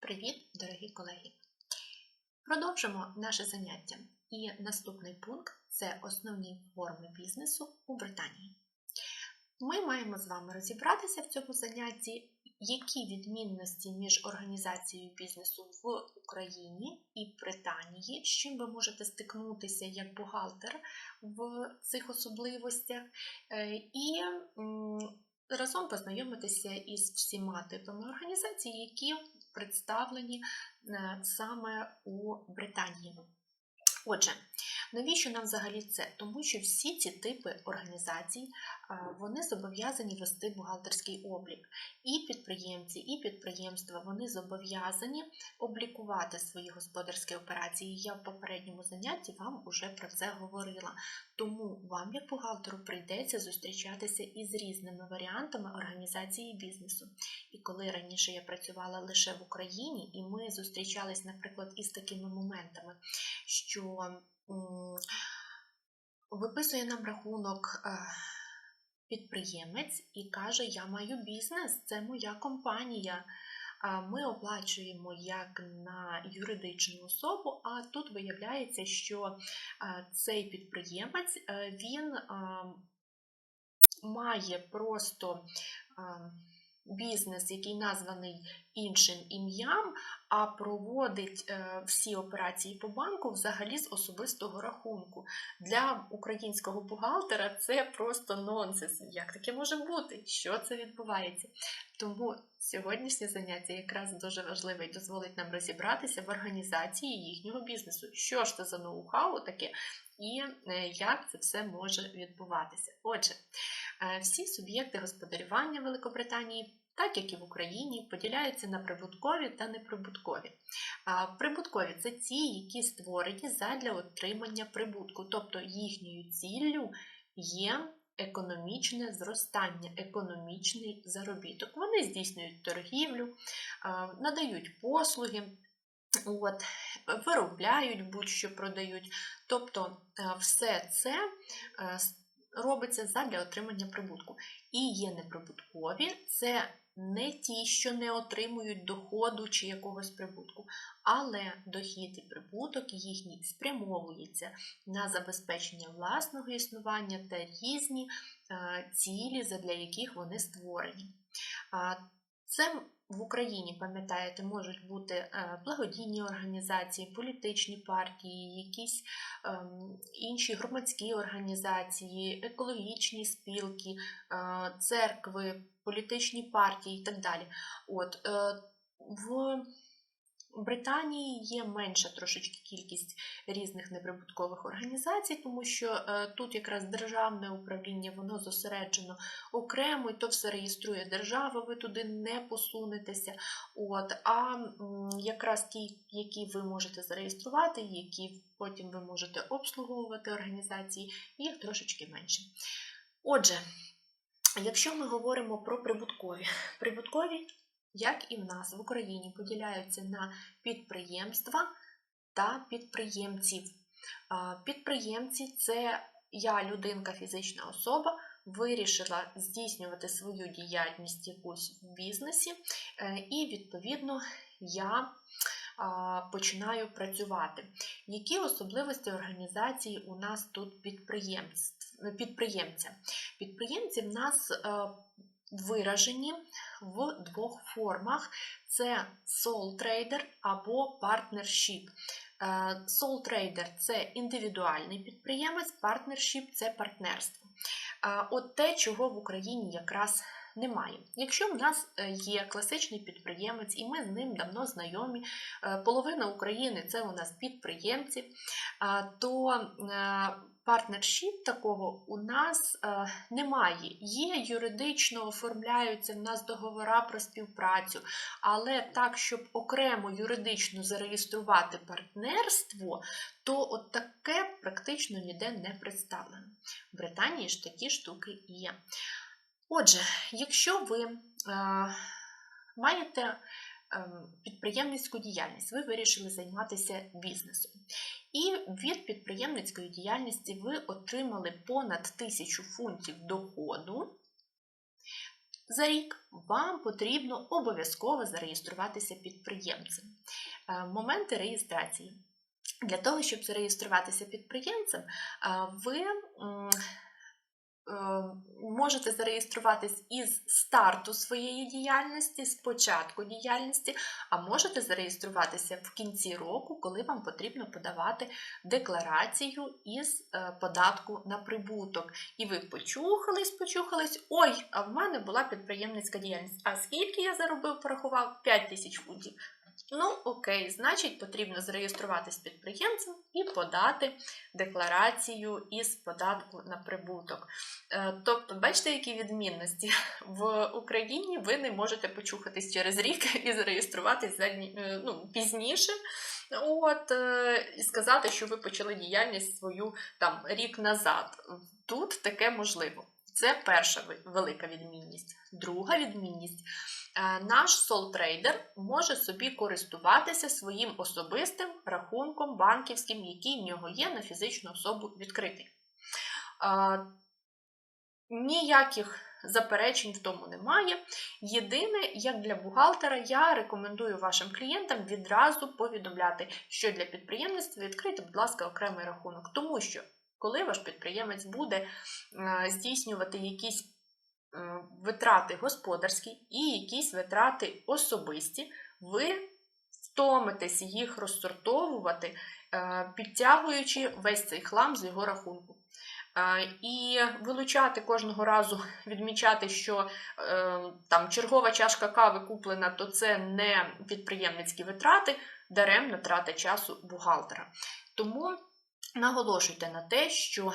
Привіт, дорогі колеги! Продовжимо наше заняття. І наступний пункт це основні форми бізнесу у Британії. Ми маємо з вами розібратися в цьому занятті, які відмінності між організацією бізнесу в Україні і Британії, з чим ви можете стикнутися як бухгалтер в цих особливостях, е, і разом познайомитися із всіма типами організацій, які представлені е, саме у Британії. Отже, навіщо нам взагалі це? Тому що всі ці типи організацій вони зобов'язані вести бухгалтерський облік. І підприємці, і підприємства вони зобов'язані облікувати свої господарські операції. Я в попередньому занятті вам уже про це говорила. Тому вам, як бухгалтеру, прийдеться зустрічатися із різними варіантами організації бізнесу. І коли раніше я працювала лише в Україні, і ми зустрічались, наприклад, із такими моментами, що виписує нам рахунок е, підприємець і каже: Я маю бізнес, це моя компанія. Ми оплачуємо як на юридичну особу, а тут виявляється, що е, цей підприємець е, він е, має просто бізнес, який названий іншим ім'ям, а проводить е, всі операції по банку взагалі з особистого рахунку. Для українського бухгалтера це просто нонсенс. Як таке може бути? Що це відбувається? Тому сьогоднішнє заняття якраз дуже важливе і дозволить нам розібратися в організації їхнього бізнесу. Що ж це за ноу-хау таке, і е, як це все може відбуватися. Отже, е, всі суб'єкти господарювання Великобританії. Так як і в Україні, поділяються на прибуткові та неприбуткові. Прибуткові це ті, які створені задля отримання прибутку, тобто їхньою ціллю є економічне зростання, економічний заробіток. Вони здійснюють торгівлю, надають послуги. От, виробляють будь-що продають. Тобто е, все це е, робиться задля отримання прибутку. І є неприбуткові, це не ті, що не отримують доходу чи якогось прибутку, але дохід і прибуток їхній спрямовується на забезпечення власного існування та різні е, цілі, задля яких вони створені. Це в Україні, пам'ятаєте, можуть бути е, благодійні організації, політичні партії, якісь ем, інші громадські організації, екологічні спілки, е, церкви, політичні партії і так далі. От, е, Британії є менша трошечки кількість різних неприбуткових організацій, тому що е, тут якраз державне управління воно зосереджено окремо, і то все реєструє держава, ви туди не посунетеся. От, а якраз ті, які ви можете зареєструвати, які потім ви можете обслуговувати організації, їх трошечки менше. Отже, якщо ми говоримо про прибуткові, прибуткові, як і в нас в Україні, поділяються на підприємства та підприємців. Підприємці це я, людинка, фізична особа, вирішила здійснювати свою діяльність якусь в бізнесі, е, і, відповідно, я починаю працювати. Які особливості організації у нас тут підприємця? Підприємці в нас е, виражені в двох формах: це sole trader або partnership. Е, Sole trader – це індивідуальний підприємець, partnership – це партнерство. Е, От те, чого в Україні якраз немає. Якщо в нас е, є класичний підприємець, і ми з ним давно знайомі, половина України це у нас підприємці, то партнершіп такого у нас е, немає. Є юридично оформляються в нас договора про співпрацю, але так, щоб окремо юридично зареєструвати партнерство, то от таке практично ніде не представлено. В Британії ж такі штуки є. Отже, якщо ви е, маєте підприємницьку діяльність, ви вирішили займатися бізнесом. І від підприємницької діяльності ви отримали понад 1000 фунтів доходу, за рік вам потрібно обов'язково зареєструватися підприємцем. Е, Моменти реєстрації. Для того, щоб зареєструватися підприємцем, е, ви е, можете зареєструватись із старту своєї діяльності, з початку діяльності, а можете зареєструватися в кінці року, коли вам потрібно подавати декларацію із е, податку на прибуток. І ви почухались, почухались. Ой, а в мене була підприємницька діяльність. А скільки я заробив, порахував? 5 тисяч фунтів. Ну, окей, значить, потрібно зареєструватись підприємцем і подати декларацію із податку на прибуток. Е, Тобто, бачите, які відмінності в Україні ви не можете почухатись через рік і зареєструватись е, ну, пізніше. От, е, і сказати, що ви почали діяльність свою там рік назад. Тут таке можливо. Це перша велика відмінність. Друга відмінність. Е, Наш солтрейдер може собі користуватися своїм особистим рахунком банківським, який в нього є на фізичну особу відкритий. Е, Ніяких заперечень в тому немає. Єдине, як для бухгалтера, я рекомендую вашим клієнтам відразу повідомляти, що для підприємництва відкрити, будь ласка, окремий рахунок. Тому що, коли ваш підприємець буде е, здійснювати якісь е, витрати господарські і якісь витрати особисті, ви втомитесь їх розсортовувати, е, підтягуючи весь цей хлам з його рахунку. І вилучати кожного разу, відмічати, що там чергова чашка кави куплена, то це не підприємницькі витрати, даремно трата часу бухгалтера. Тому наголошуйте на те, що е,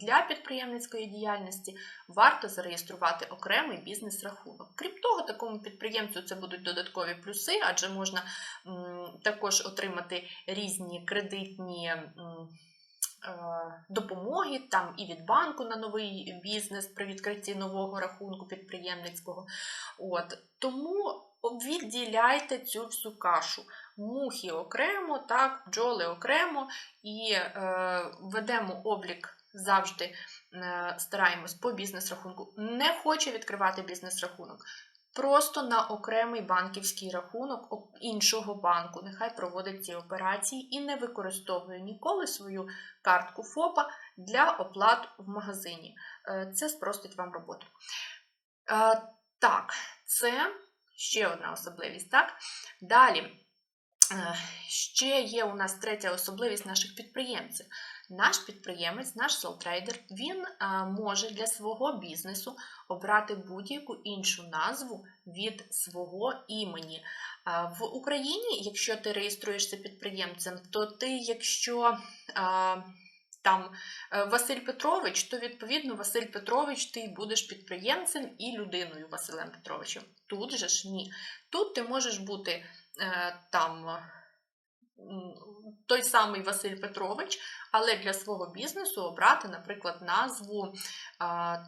для підприємницької діяльності варто зареєструвати окремий бізнес-рахунок. Крім того, такому підприємцю це будуть додаткові плюси, адже можна також отримати різні кредитні. е, Допомоги там і від банку на новий бізнес при відкритті нового рахунку підприємницького. От тому відділяйте цю всю кашу. Мухи окремо, так, бджоли окремо, і е, ведемо облік завжди е, стараємось по бізнес-рахунку. Не хоче відкривати бізнес-рахунок. Просто на окремий банківський рахунок іншого банку. Нехай проводить ці операції і не використовує ніколи свою картку ФОПа для оплат в магазині. Е, Це спростить вам роботу. Е, Так, це ще одна особливість. Так? Далі. Е, Ще є у нас третя особливість наших підприємців. Наш підприємець, наш солтрейдер, він е, може для свого бізнесу обрати будь-яку іншу назву від свого імені. Е, В Україні, якщо ти реєструєшся підприємцем, то ти, якщо там е, Василь Петрович, то відповідно Василь Петрович, ти будеш підприємцем і людиною Василем Петровичем. Тут же ж ні. Тут ти можеш бути е, там той самий Василь Петрович, але для свого бізнесу обрати, наприклад, назву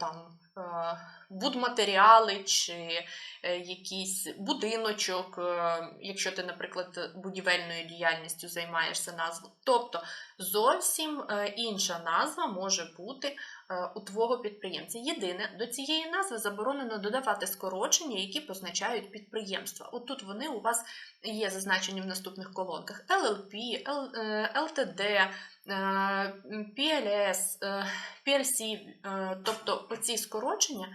там. е, Будматеріали чи е, якийсь будиночок, е, якщо ти, наприклад, будівельною діяльністю займаєшся назву. Тобто зовсім інша назва може бути у твого підприємця. Єдине, до цієї назви заборонено додавати скорочення, які позначають підприємства. От тут вони у вас є зазначені в наступних колонках: LLP, е, LTD, е, PLS, е, PLC, е, тобто оці скорочення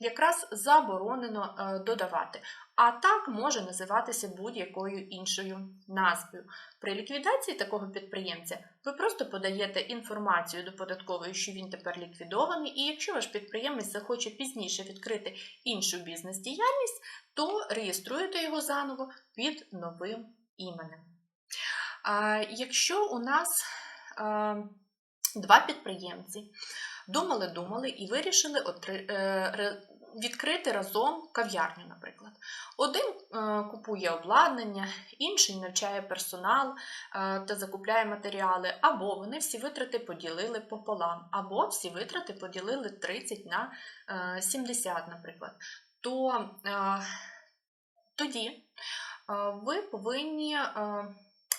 якраз заборонено е, додавати. А так може називатися будь-якою іншою назвою. При ліквідації такого підприємця ви просто подаєте інформацію до податкової, що він тепер ліквідований, і якщо ваш підприємець захоче пізніше відкрити іншу бізнес-діяльність, то реєструєте його заново під новим іменем. Якщо у нас а, два підприємці думали-думали і вирішили е, відкрити разом кав'ярню, наприклад. Один е, купує обладнання, інший навчає персонал е, та закупляє матеріали, або вони всі витрати поділили пополам, або всі витрати поділили 30 на е, 70, наприклад. То е, тоді е, ви повинні е,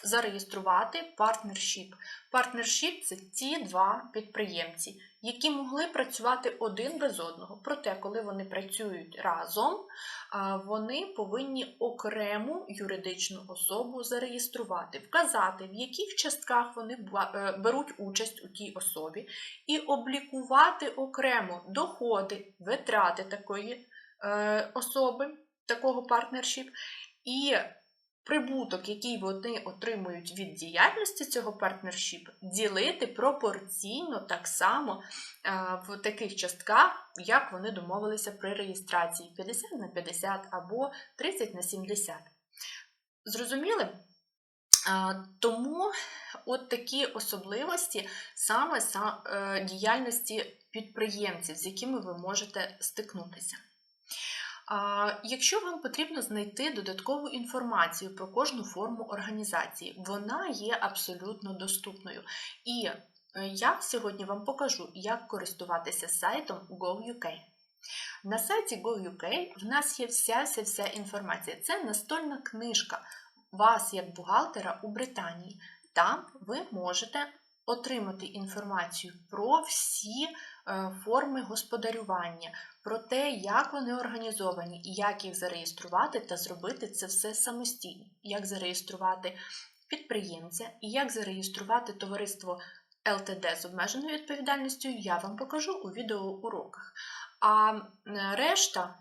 зареєструвати партнершіп. Партнершіп це ті два підприємці, які могли працювати один без одного. Проте, коли вони працюють разом, вони повинні окрему юридичну особу зареєструвати, вказати, в яких частках вони е, беруть участь у тій особі, і облікувати окремо доходи, витрати такої е, особи, такого партнершіп, і прибуток, який вони отримують від діяльності цього партнершіп, ділити пропорційно так само е, в таких частках, як вони домовилися при реєстрації 50 на 50 або 30 на 70. Зрозуміли? Е, Тому от такі особливості саме е, діяльності підприємців, з якими ви можете стикнутися. Якщо вам потрібно знайти додаткову інформацію про кожну форму організації, вона є абсолютно доступною. І е, я сьогодні вам покажу, як користуватися сайтом Go.uk. На сайті Go.uk в нас є вся вся вся інформація. Це настольна книжка вас як бухгалтера у Британії. Там ви можете отримати інформацію про всі е, форми господарювання, про те, як вони організовані, і як їх зареєструвати та зробити це все самостійно, як зареєструвати підприємця і як зареєструвати товариство ЛТД з обмеженою відповідальністю, я вам покажу у відеоуроках. А решта,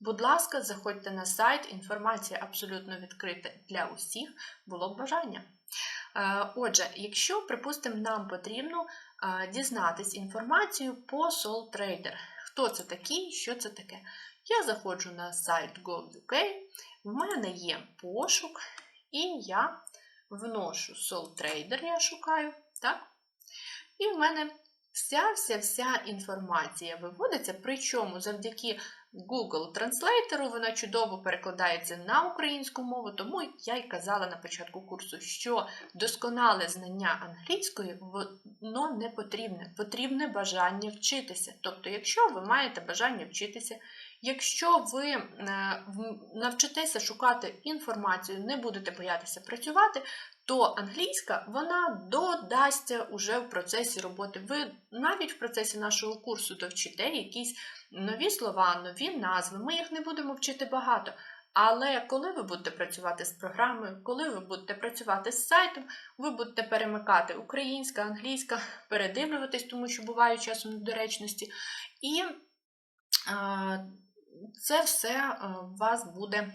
будь ласка, заходьте на сайт, інформація абсолютно відкрита для усіх, було б бажання. Е, Отже, якщо, припустимо, нам потрібно е, дізнатись інформацію по SoulTrader, хто це такий, що це таке. Я заходжу на сайт Gold.uk, в мене є пошук, і я вношу SoulTrader, я шукаю, так? І в мене вся-вся-вся інформація виводиться, причому завдяки Google Translator вона чудово перекладається на українську мову, тому я й казала на початку курсу, що досконале знання англійської воно не потрібне, потрібне бажання вчитися. Тобто, якщо ви маєте бажання вчитися, якщо ви е, навчитеся шукати інформацію, не будете боятися працювати, то англійська вона додасться уже в процесі роботи. Ви навіть в процесі нашого курсу довчите якісь нові слова, нові назви. Ми їх не будемо вчити багато. Але коли ви будете працювати з програмою, коли ви будете працювати з сайтом, ви будете перемикати українська, англійська, передивлюватись, тому що бувають часом недоречності. І це все е, у вас буде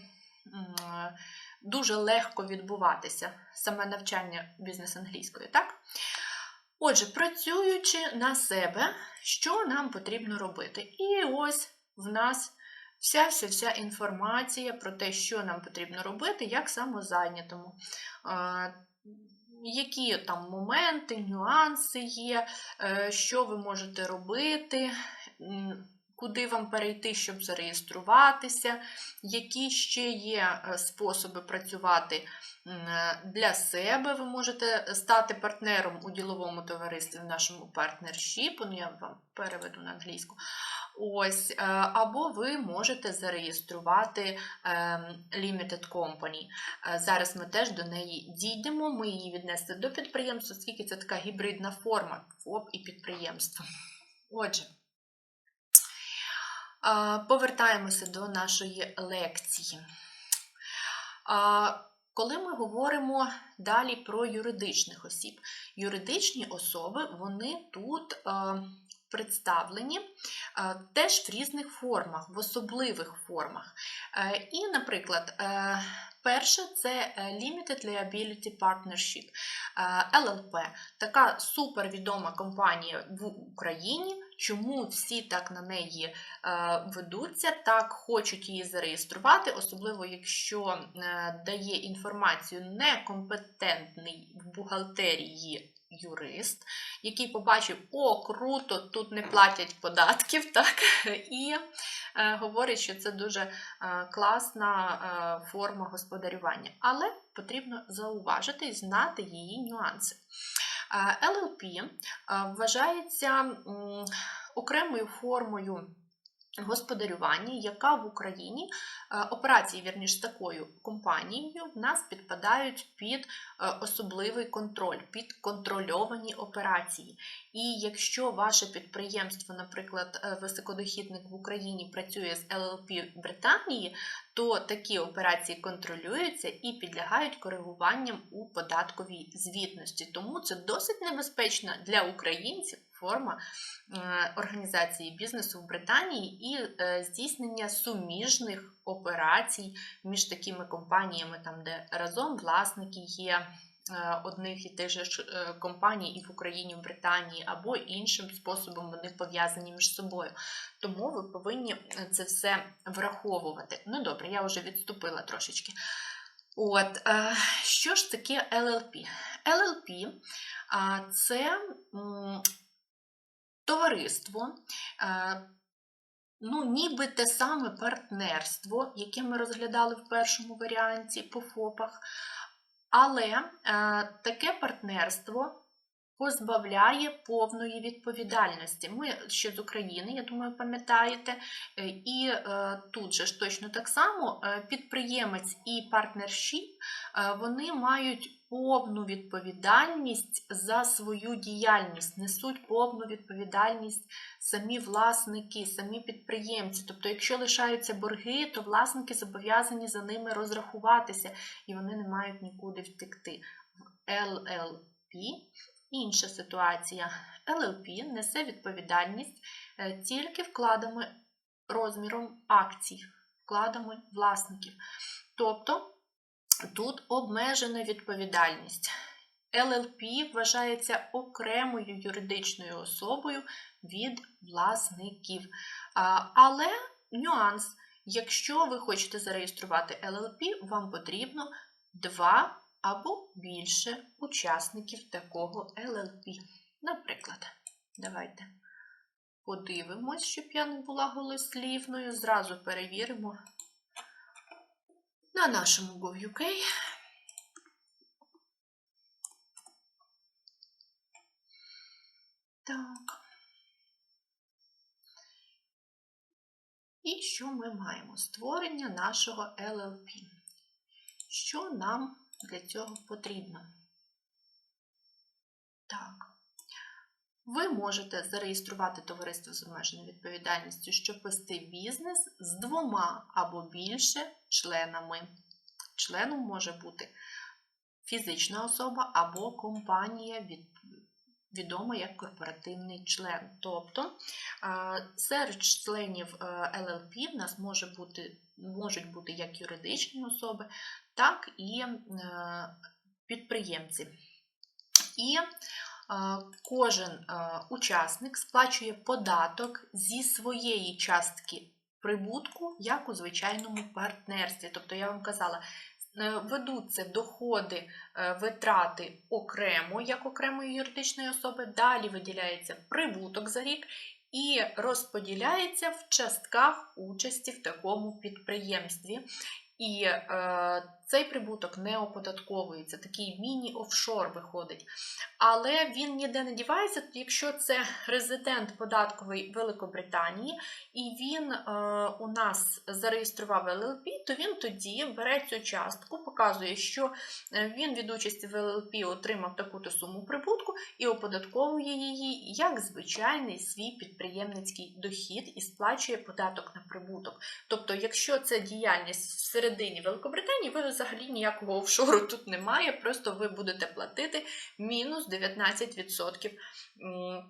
дуже легко відбуватися, саме навчання бізнес-англійської, так? Отже, працюючи на себе, що нам потрібно робити? І ось в нас вся вся вся інформація про те, що нам потрібно робити, як самозайнятому. Які там моменти, нюанси є, е, що ви можете робити, куди вам перейти, щоб зареєструватися, які ще є е, способи працювати е, для себе. Ви можете стати партнером у діловому товаристві в нашому партнершіпу, ну я вам переведу на англійську. Ось, е, або ви можете зареєструвати Limited Company. Зараз ми теж до неї дійдемо, ми її віднесли до підприємства, оскільки це така гібридна форма ФОП і підприємства. Отже, повертаємося до нашої лекції. Коли ми говоримо далі про юридичних осіб, юридичні особи вони тут представлені теж в різних формах, в особливих формах. Е, І, наприклад, е, перше це е, Limited Liability Partnership, е, LLP, така супервідома компанія в Україні. Чому всі так на неї е, ведуться, так хочуть її зареєструвати, особливо якщо дає інформацію некомпетентний в бухгалтерії юрист, який побачив, о, круто, тут не платять податків, так, і е, говорить, що це дуже е, класна е, форма господарювання. Але потрібно зауважити і знати її нюанси. Е, LLP е, вважається м, окремою формою господарювання, яка в Україні е, операції, вірніш, з такою компанією в нас підпадають під е, особливий контроль, під контрольовані операції. І якщо ваше підприємство, наприклад, е, високодохідник в Україні працює з ЛЛП Британії, то такі операції контролюються і підлягають коригуванням у податковій звітності. Тому це досить небезпечна для українців форма е, організації бізнесу в Британії і е, здійснення суміжних операцій між такими компаніями, там де разом власники є. е, Одних і тих же компаній і в Україні, і в Британії, або іншим способом вони пов'язані між собою. Тому ви повинні це все враховувати. Ну добре, я вже відступила трошечки. От, що ж таке LLP? LLP це товариство, е, ну, ніби те саме партнерство, яке ми розглядали в першому варіанті по ФОПах, але е, таке партнерство позбавляє повної відповідальності. Ми ще з України, я думаю, пам'ятаєте, е, і е, тут же ж точно так само підприємець і партнершіп е, вони мають повну відповідальність за свою діяльність, несуть повну відповідальність самі власники, самі підприємці. Тобто, якщо лишаються борги, то власники зобов'язані за ними розрахуватися, і вони не мають нікуди втекти. В LLP інша ситуація. LLP несе відповідальність е, тільки вкладами розміром акцій, вкладами власників. Тобто тут обмежена відповідальність. LLP вважається окремою юридичною особою від власників. Але нюанс, якщо ви хочете зареєструвати LLP, вам потрібно два або більше учасників такого LLP. Наприклад, давайте подивимось, щоб я не була голослівною. Зразу перевіримо на нашому GovUK. Так. І що ми маємо? Створення нашого LLP. Що нам для цього потрібно? Так. Ви можете зареєструвати товариство з обмеженою відповідальністю, щоб вести бізнес з двома або більше членами. Членом може бути фізична особа або компанія відома як корпоративний член. Тобто серед членів LLP в нас може бути, можуть бути як юридичні особи, так і підприємці. І кожен учасник сплачує податок зі своєї частки прибутку, як у звичайному партнерстві. Тобто, я вам казала, Е, ведуться доходи, е, витрати окремо, як окремої юридичної особи, далі виділяється прибуток за рік і розподіляється в частках участі в такому підприємстві. І е, цей прибуток не оподатковується, такий міні-офшор виходить. Але він ніде не дівається, якщо це резидент податковий Великобританії, і він е, у нас зареєстрував ЛЛП, то він тоді бере цю частку, показує, що е, він від участі в ЛЛП отримав таку-то суму прибутку і оподатковує її як звичайний свій підприємницький дохід і сплачує податок на прибуток. Тобто, якщо це діяльність всередині Великобританії, ви взагалі ніякого офшору тут немає, просто ви будете платити мінус 19%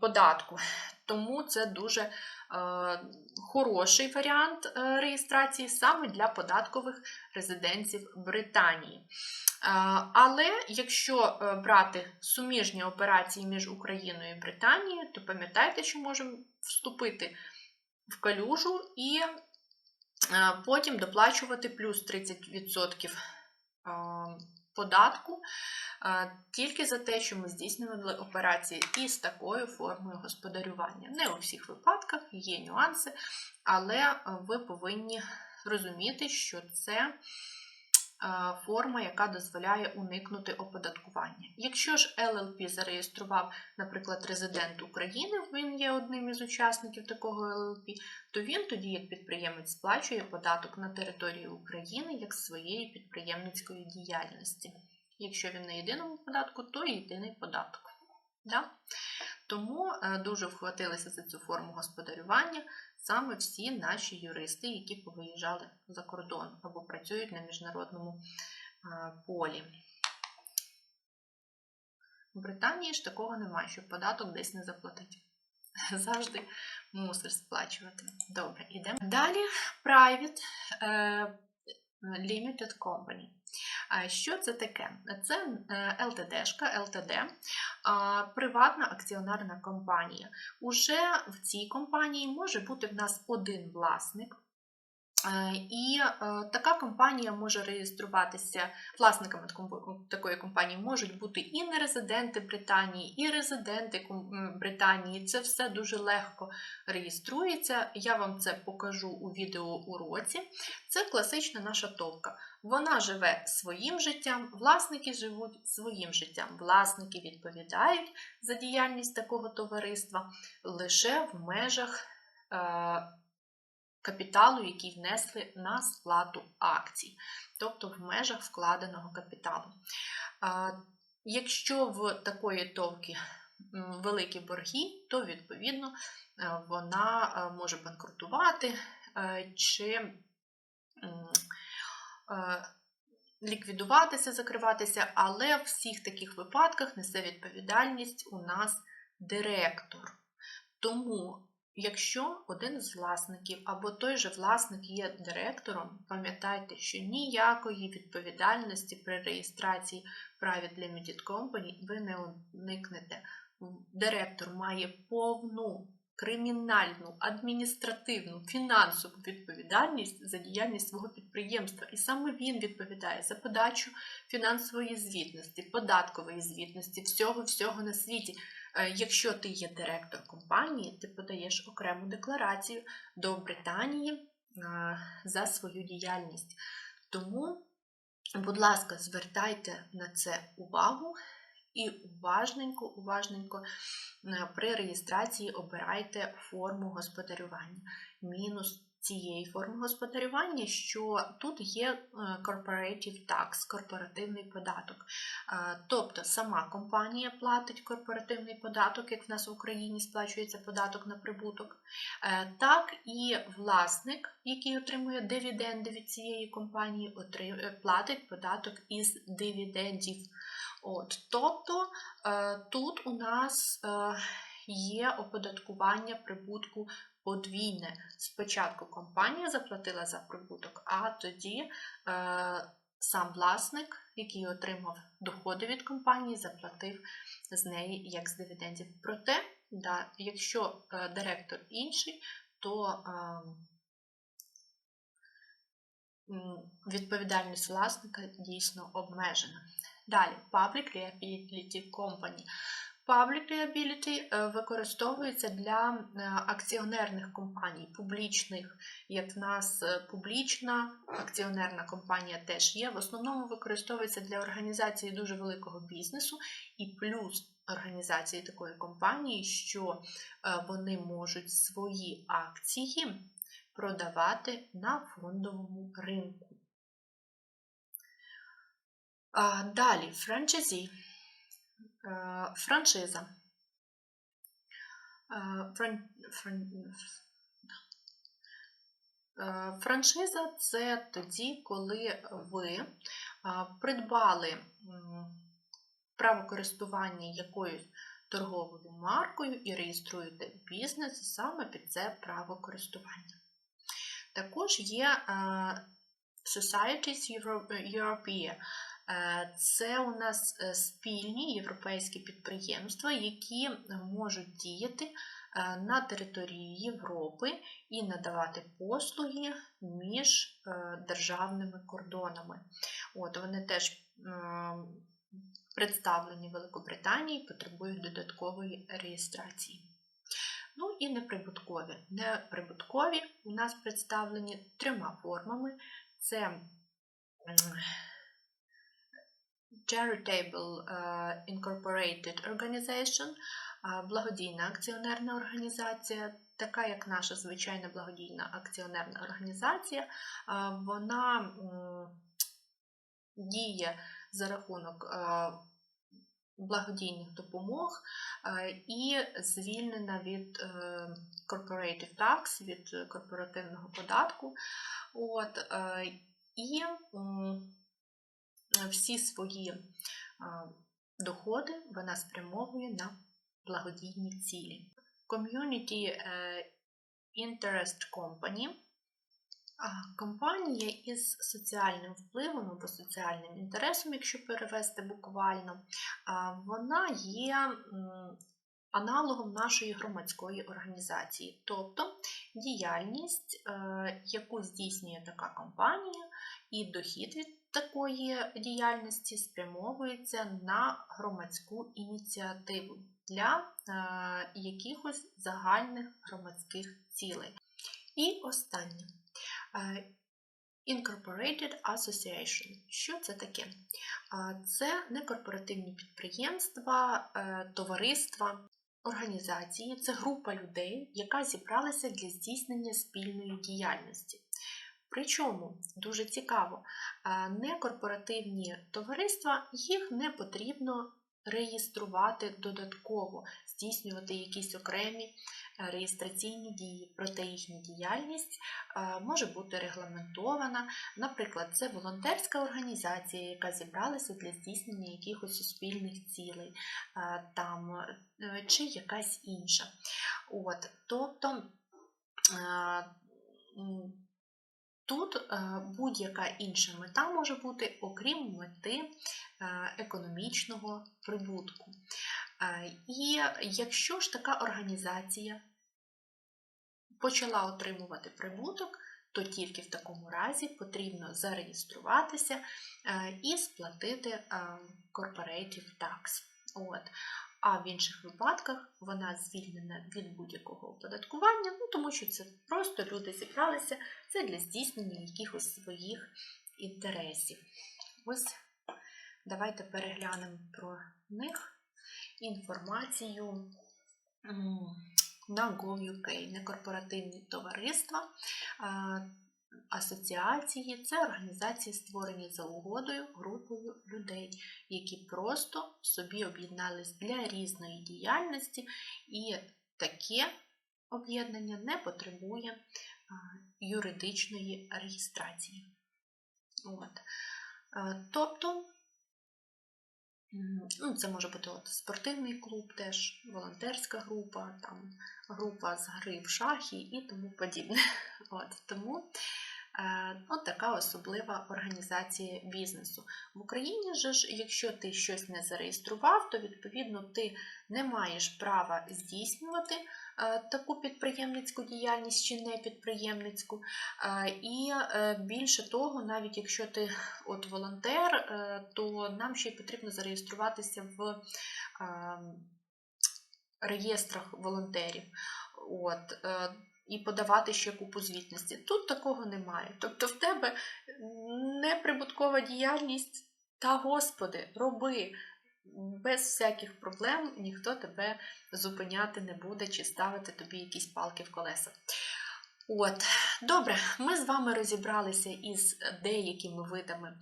податку. Тому це дуже е, хороший варіант е, реєстрації саме для податкових резиденців Британії. Е, але якщо е, брати суміжні операції між Україною і Британією, то пам'ятайте, що можемо вступити в калюжу і потім доплачувати плюс 30% податку тільки за те, що ми здійснювали операції із такою формою господарювання. Не у всіх випадках є нюанси, але ви повинні розуміти, що це форма, яка дозволяє уникнути оподаткування. Якщо ж LLP зареєстрував, наприклад, резидент України, він є одним із учасників такого LLP, то він тоді, як підприємець, сплачує податок на території України як своєї підприємницької діяльності. Якщо він на єдиному податку, то єдиний податок. Да? Тому е, дуже вхватилися за цю форму господарювання саме всі наші юристи, які повиїжджали за кордон або працюють на міжнародному е, полі. В Британії ж такого немає, що податок десь не заплатить. Завжди мусиш сплачувати. Добре, ідемо. Далі private е, limited company. Що це таке? Це ЛТДшка, ЛТД, приватна акціонерна компанія. Уже в цій компанії може бути в нас один власник. І така компанія може реєструватися, власниками такої компанії можуть бути і нерезиденти Британії, і резиденти Британії. Це все дуже легко реєструється. Я вам це покажу у відеоуроці. Це класична наша товка. Вона живе своїм життям, власники живуть своїм життям. Власники відповідають за діяльність такого товариства лише в межах капіталу, який внесли на сплату акцій, тобто в межах вкладеного капіталу. Якщо в такої товки великі борги, то відповідно е, вона е, може банкрутувати е, чи ліквідуватися, закриватися, але в всіх таких випадках несе відповідальність у нас директор. Тому Якщо один з власників або той же власник є директором, пам'ятайте, що ніякої відповідальності при реєстрації Private Limited Company ви не уникнете. Директор має повну кримінальну, адміністративну, фінансову відповідальність за діяльність свого підприємства. І саме він відповідає за подачу фінансової звітності, податкової звітності, всього-всього на світі. Е, якщо ти є директор компанії, ти подаєш окрему декларацію до Британії е, за свою діяльність. Тому, будь ласка, звертайте на це увагу і уважненько, уважненько е, при реєстрації обирайте форму господарювання. Мінус цієї форми господарювання, що тут є е, corporative tax, корпоративний податок. Е, тобто сама компанія платить корпоративний податок, як в нас в Україні сплачується податок на прибуток, е, так і власник, який отримує дивіденди від цієї компанії, платить податок із дивідендів. От, Тобто тут у нас є оподаткування прибутку подвійне. Спочатку компанія заплатила за прибуток, а тоді е, сам власник, який отримав доходи від компанії, заплатив з неї як з дивідендів. Проте, да, якщо е, директор інший, то е, відповідальність власника дійсно обмежена. Далі, Public Liability Company. Public liability е, використовується для е, акціонерних компаній, публічних, як в нас е, публічна акціонерна компанія теж є. В основному використовується для організації дуже великого бізнесу і плюс організації такої компанії, що вони можуть свої акції продавати на фондовому ринку. Далі, франчайзі. Е, франшиза. Е, е, франшиза це тоді, коли ви придбали право користування якоюсь торговою маркою і реєструєте бізнес саме під це право користування. Також є Societies European. Е, це у нас е, спільні європейські підприємства, які можуть діяти е, на території Європи і надавати послуги між державними кордонами. От, Вони теж представлені в Великобританії, потребують додаткової реєстрації. Ну і неприбуткові. Неприбуткові у нас представлені трьома формами: це Charitable е, Incorporated Organization, благодійна акціонерна організація, така як наша звичайна благодійна акціонерна організація, вона діє за рахунок е, благодійних допомог е, і звільнена від corporative tax, від корпоративного податку. От, і всі свої е, доходи вона спрямовує на благодійні цілі. Community е, Interest Company компанія із соціальним впливом або соціальним інтересом, якщо перевести буквально, вона є аналогом нашої громадської організації, тобто діяльність, е, яку здійснює така компанія, і дохід від такої діяльності спрямовується на громадську ініціативу для е, якихось загальних громадських цілей. І останнє. Е, Incorporated Association. Що це таке? А, Це некорпоративні підприємства, е, товариства, організації, це група людей, яка зібралася для здійснення спільної діяльності. Причому дуже цікаво, некорпоративні товариства їх не потрібно реєструвати додатково, здійснювати якісь окремі е, реєстраційні дії, проте їхня діяльність е, може бути регламентована. Наприклад, це волонтерська організація, яка зібралася для здійснення якихось суспільних цілей, е, там, чи якась інша. От, тобто Тут е, будь-яка інша мета може бути, окрім мети е, економічного прибутку. Е, І якщо ж така організація почала отримувати прибуток, то тільки в такому разі потрібно зареєструватися і сплатити corporative tax. От. А в інших випадках вона звільнена від будь-якого оподаткування, ну, тому що це просто люди зібралися це для здійснення якихось своїх інтересів. Ось давайте переглянемо про них інформацію на GovUK, некорпоративні товариства, асоціації це організації, створені за угодою групою людей, які просто собі об'єднались для різної діяльності, і таке об'єднання не потребує юридичної реєстрації. От. Е, Тобто, ну, це може бути от спортивний клуб, теж волонтерська група, там, група з гри в шахи і тому подібне. От, тому от така особлива організація бізнесу. В Україні ж, якщо ти щось не зареєстрував, то відповідно ти не маєш права здійснювати е, таку підприємницьку діяльність чи не підприємницьку. Е, І е, більше того, навіть якщо ти от волонтер, е, то нам ще й потрібно зареєструватися в е, реєстрах волонтерів. От, е, і подавати ще купу звітності. Тут такого немає. Тобто в тебе неприбуткова діяльність, та Господи, роби. Без всяких проблем ніхто тебе зупиняти не буде чи ставити тобі якісь палки в колеса. От, добре, ми з вами розібралися із деякими видами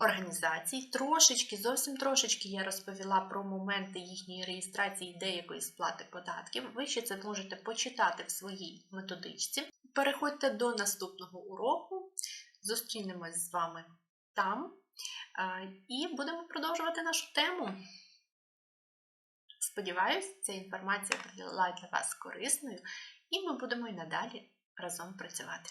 організацій. Трошечки, зовсім трошечки я розповіла про моменти їхньої реєстрації деякої сплати податків. Ви ще це можете почитати в своїй методичці. Переходьте до наступного уроку, зустрінемось з вами там і будемо продовжувати нашу тему. Сподіваюсь, ця інформація була для вас корисною, і ми будемо й надалі разом працювати.